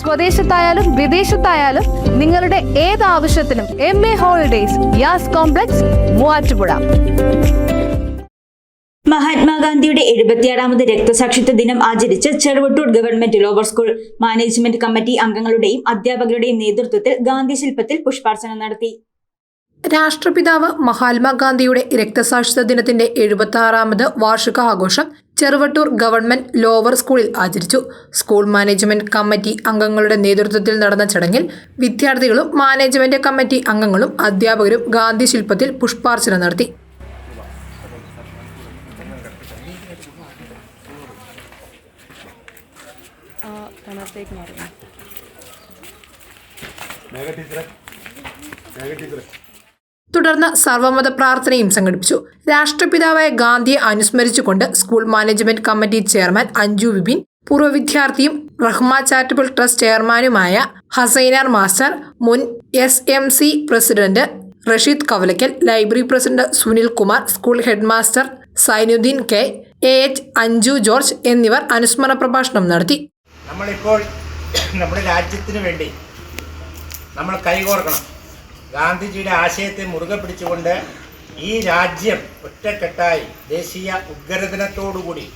സ്വദേശത്തായാലും വിദേശത്തായാലും നിങ്ങളുടെ ഏത് ആവശ്യത്തിനും M A Holidays Yas complex Muvattupuzha. മഹാത്മാഗാന്ധിയുടെ എഴുപത്തിയാറാമത് രക്തസാക്ഷിത്വ ദിനം ആചരിച്ച് Cheruvattoor government lower school management committee അംഗങ്ങളുടെയും അധ്യാപകരുടെയും നേതൃത്വത്തിൽ ഗാന്ധി ശില്പത്തിൽ പുഷ്പാർച്ചന നടത്തി. രാഷ്ട്രപിതാവ് മഹാത്മാഗാന്ധിയുടെ രക്തസാക്ഷിത്വ ദിനത്തിന്റെ എഴുപത്തി ആറാമത് വാർഷികാഘോഷം ചെറുവട്ടൂർ ഗവൺമെന്റ് ലോവർ സ്കൂളിൽ ആചരിച്ചു. സ്കൂൾ മാനേജ്മെന്റ് കമ്മിറ്റി അംഗങ്ങളുടെ നേതൃത്വത്തിൽ നടന്ന ചടങ്ങിൽ വിദ്യാർത്ഥികളും മാനേജ്മെന്റ് കമ്മിറ്റി അംഗങ്ങളും അധ്യാപകരും ഗാന്ധി ശില്പത്തിൽ പുഷ്പാർച്ചന നടത്തി. തുടർന്ന് സർവമത പ്രാർത്ഥനയും സംഘടിപ്പിച്ചു. രാഷ്ട്രപിതാവായ ഗാന്ധിയെ അനുസ്മരിച്ചുകൊണ്ട് school management committee chairman Anju Vibin പൂർവ വിദ്യാർത്ഥിയും റഹ്മ ചാരിറ്റബിൾ ട്രസ്റ്റ് ചെയർമാനുമായ ഹസൈനാർ മാസ്റ്റർ മുൻ S M C president Rasheed Kavalakkal library president Sunil Kumar school head master Zainuddin K A H Anju George എന്നിവർ അനുസ്മരണ പ്രഭാഷണം നടത്തി. നമ്മളിപ്പോൾ നമ്മുടെ രാജ്യത്തിന് വേണ്ടി നമ്മൾ കൈകോർക്കണം. ഗാന്ധിജിയുടെ ആശയത്തെ മുറുകെ പിടിച്ചുകൊണ്ട് ഈ രാജ്യം ഒറ്റക്കെട്ടായി ദേശീയ ഉദ്ഗ്രഥനത്തോടുകൂടി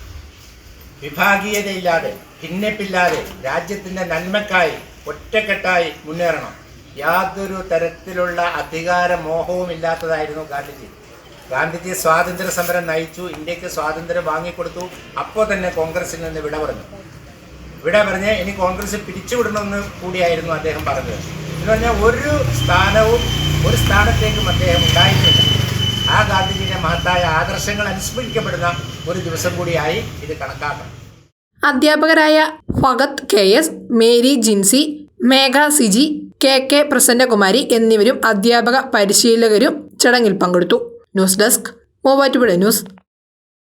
വിഭാഗീയതയില്ലാതെ ഭിന്നിപ്പില്ലാതെ രാജ്യത്തിന്റെ നന്മക്കായി ഒറ്റക്കെട്ടായി മുന്നേറണം. യാതൊരു തരത്തിലുള്ള അധികാര മോഹവും ഇല്ലാത്തതായിരുന്നു ഗാന്ധിജി. ഗാന്ധിജി സ്വാതന്ത്ര്യ സമരം നയിച്ചു ഇന്ത്യയ്ക്ക് സ്വാതന്ത്ര്യം വാങ്ങിക്കൊടുത്തു അപ്പോൾ തന്നെ കോൺഗ്രസിൽ നിന്ന് വിട പറഞ്ഞു. വിട പറഞ്ഞ് ഇനി കോൺഗ്രസ് പിരിച്ചുവിടണമെന്ന് കൂടിയായിരുന്നു അദ്ദേഹം പറഞ്ഞത്. എന്ന് പറഞ്ഞാൽ ഒരു സ്ഥാനവും ഒരു സ്ഥാനത്തേക്കും അദ്ദേഹം ഉണ്ടായിട്ടില്ല. ആ ഗാന്ധിജിയുടെ മഹത്തായ ആദർശങ്ങൾ അനുസ്മരിക്കപ്പെടുന്ന ഒരു ദിവസം കൂടിയായി ഇത് കണക്കാക്കണം അധ്യാപകരായ Fahad K S Mary Jincy Megha Siji K K Prasannakumari എന്നിവരും അധ്യാപക പരിശീലകരും ചടങ്ങിൽ പങ്കെടുത്തു. News desk Muvattupuzha news.